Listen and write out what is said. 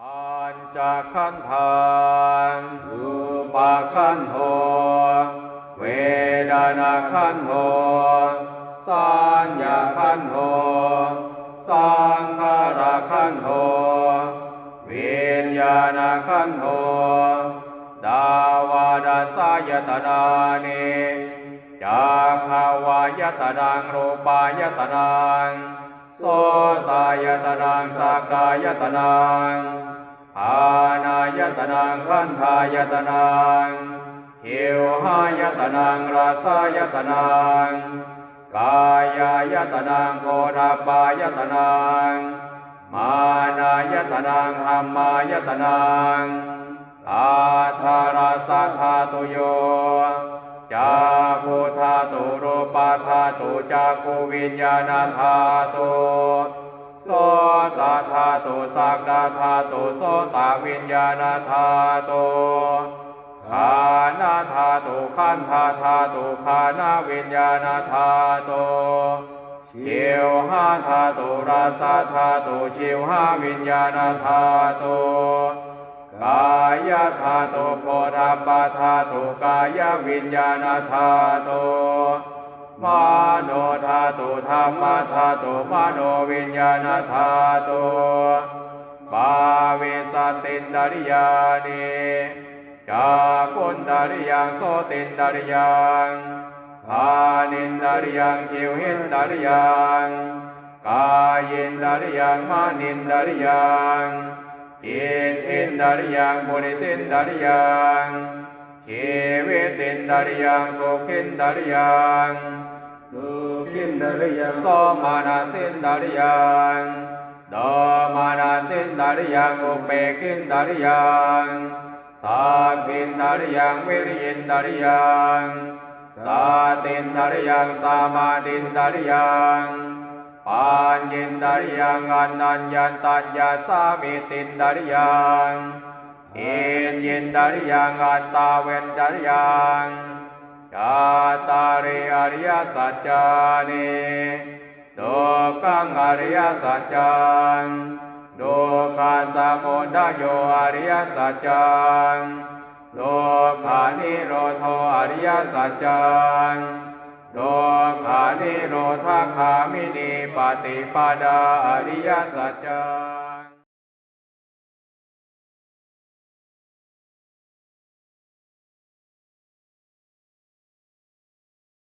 ปัญจขันธานรูปขันโธเวดนาขันโธสัญญาขันโธสังขารขันโธวิญญาณขันโธดาวาดาสายตนานิจากขาวายตนังรูปายตนัง โสตายตนังสักกายตนังภานายตนังขันธายตนังหิวหายตนังรสายตนังกายายตนังโพธาปายตนังมานายตนังธรรมายตนังอาธาราสัทธาตุโยจา ปาธาตุจากุวิญญาณธาตุโสตธาตุสักดาธาตุโสตวิญญาณธาตุขานาธาตุขันธาธาตุขานาวิญญาณธาตุชิวหาธาตุราสาธาตุชิวหาวิญญาณธาตุกายธาตุโพธาปาธาตุกายวิญญาณธาตุ มโนธาตุธรรมธาตุมโนวิญญาณธาตุปาวิสตินดาริยานิจากุนดาริยังโสตินดาริยังทานินดาริยังชิวหินดาริยังกายินดาริยังมานินดาริยังอินอินดาริยังบุริสินดาริยัง ชีวิตินดาริยังสุขินดาริยังดูขินดาริยังโสมานาสินดาริยังโดมานาสินดาริยังอุเปกินดาริยังสักขินดาริยังวิริยินดาริยังสาตินดาริยังสามาดินดาริยังปัญญินดาริยังอันนัญญันตัญญาสามิตินดาริยัง อินยินดาริยังอันตาเวนดาริยังชาตาริอริยสัจจานิโดกังอริยสัจจังโดกาสมุทโยอริยสัจจังโดคานิโรโทอริยสัจจังโดคานิโรธาคามินีปฏิปดาอริยสัจจัง